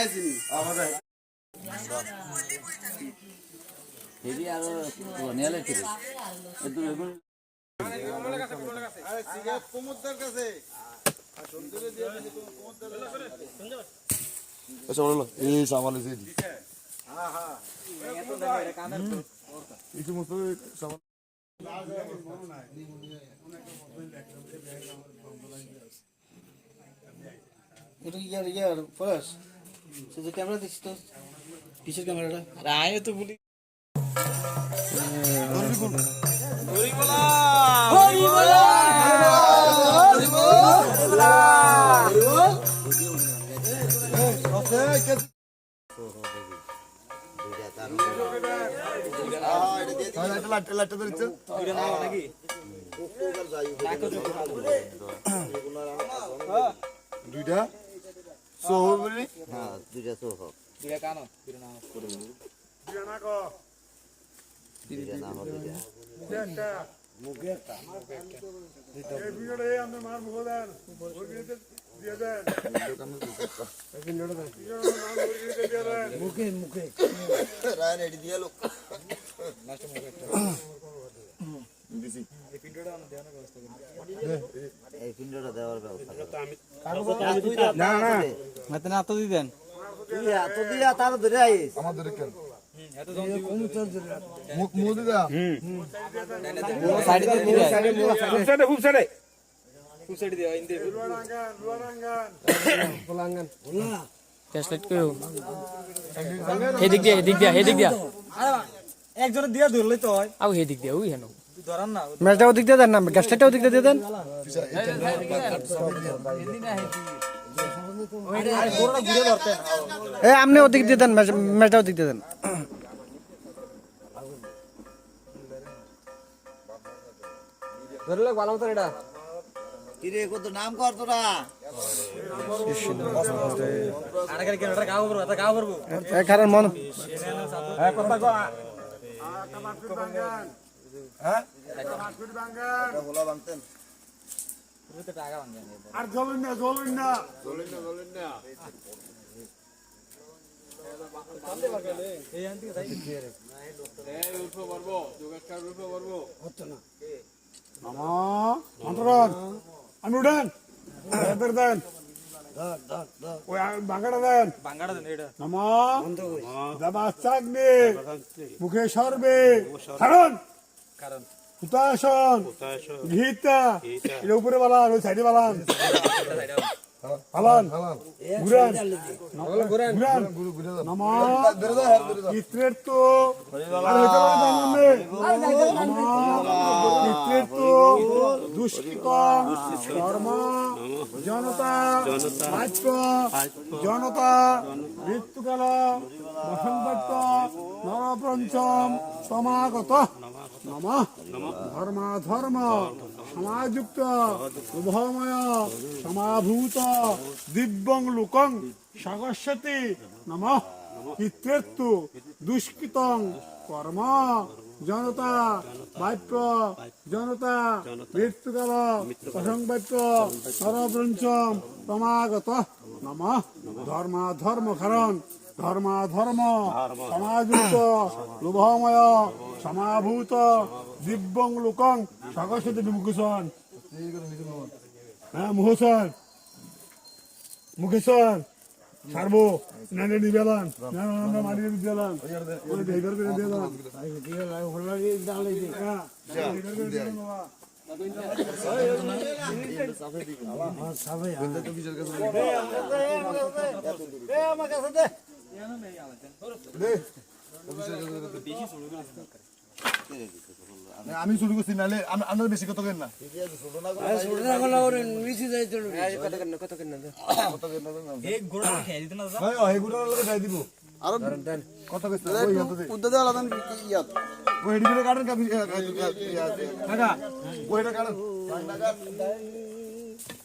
আইছিনি heavy আর ঠিক কুমুদ্দার কাছে। আচ্ছা বলো এই সামান এসে হ্যাঁ হ্যাঁ এই সমস্ত সামান এটা ইয়ার ইয়ার ফার্স যে ক্যামেরা দিছিস তো। কিসের ক্যামেরাটা? আরে আয় তো বলি। লাইটটা লাইটটা ধরেছে দুইটা। সোহর বলি। হ্যাঁ দুইটা তো হোক। দুইটা না হোক দুইটা রায়ন এডি দিয়ে লোক। দিছি। এই পিন্ডটা দেওয়ার ব্যবস্থা না না। মাতে না তো দিবেন তুই এত দিয়া তার ধরে আইস কেন দিবে ফ্ল্যাশলাইট কেউ এদিক দিয়া এদিক দিয়া এদিক দিয়া একজনে দিয়া ধরলে তো হয় আও দিয়া ওই হেন ধরান না ম্যাচটা ওদিক দিয়ে দেন না গ্যাস লাইটটা ওদিক দিয়ে দিয়ে দেন এ আপনি ওদিক দিয়ে দেন ম্যাচটা ওদিক দিয়ে দেন। নাম কর তোরা? কারণ মন হ্যাঁ কথা কো হ্যাঁ গোলা বানতেন টাকা ভাঙেন আর জ্বলুন না জ্বলুন না। তাই অন্তরন আমি উঠেন। দেন। ওই বাঙ্গাটা দেন। বাঙ্গাটা দেন এটা নমা দেবাস্তাগ্নি মুখে সর্বে। কারণ কারণ হুতাসন ঘিতা এর উপরে বালান ওই সাইডে বালান বালান ঘুরান ঘুরান তো তো দুষ্কৃতম জনতা মৃত্যুকাল বসন্তত্ব নরপঞ্চম সমাগত নম ধর্মা ধর্ম সমাযুক্ত উভময় সমাভূত দিব্যং লোকং সাগস্যতি নম। পিতৃত্ব দুষ্কৃতং কর্ম। জনতা বাক্য জনতা মৃত্যুকাল অসংবাক্য সরব্রঞ্চম সমাগত নম। ধর্মা ধর্ম কারণ ধর্মা ধর্ম সমাযুক্ত লোভময়। সমাভূত। দিব্যং লোকং সাগস্যতি মুখেশন হ্যাঁ মুহসন। মুখেশ্বর সারবো নানে নিবেলান। না আমরা মারি দিলাম ওই ডেইভার করে দিলাম হ্যাঁ। বাবা আমি শুরু করছি নালে আপনার বেশি কত কেন না এই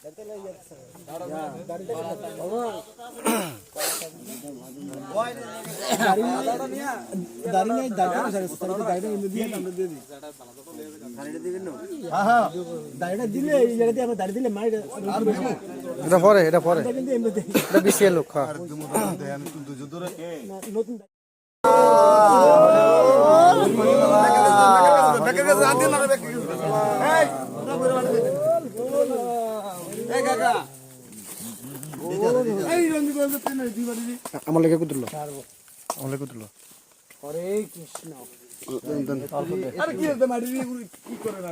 গোড়া খেয়ে দিত না ভাই এগুলো লোকে করে পরে হ্যাঁ রঞ্জিত আমার লেগে কুতুলো আমার লেগে কুতুলো আরে কি হতে মারি কি করে না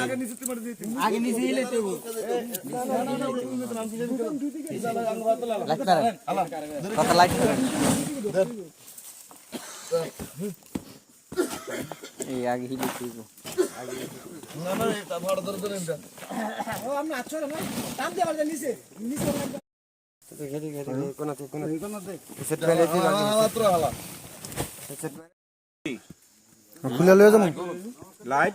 আগে নিচে তুই মারি দিতি আগে নিচে ইলে তো কথা লাইট এই আগে হিলে তুই খুলে লয়ে যাব লাইট